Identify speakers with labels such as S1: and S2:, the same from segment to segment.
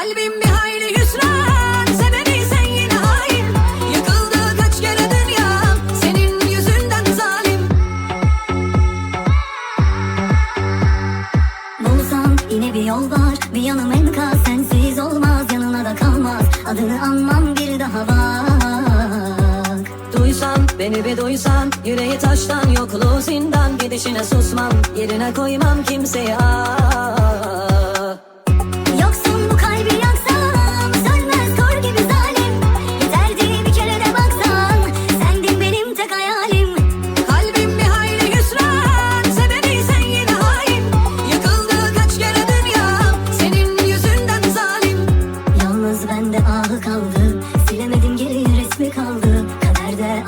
S1: Kalbim bir hayli hüsran Sebebi sen yine hain. Yıkıldı kaç kere dünya Senin yüzünden zalim. Bulsam yine bir yol var Bir yanım enkaz sensiz olmaz Yanına da kalmaz. Adını anmam bir daha bak.
S2: Duysan beni bir duysan Yüreği taştan yokluğu zindan. Gidişine susmam yerine koymam kimseyi. ah.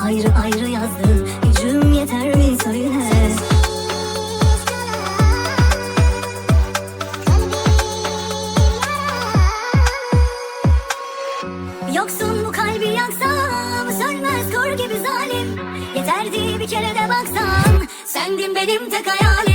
S1: Ayrı ayrı yazdı Gücüm yeter mi söyle? Yoksun bu kalbi yaksam Sönmez kor gibi zalim. Yeterdi bir kere de baksan Sendin benim tek hayalim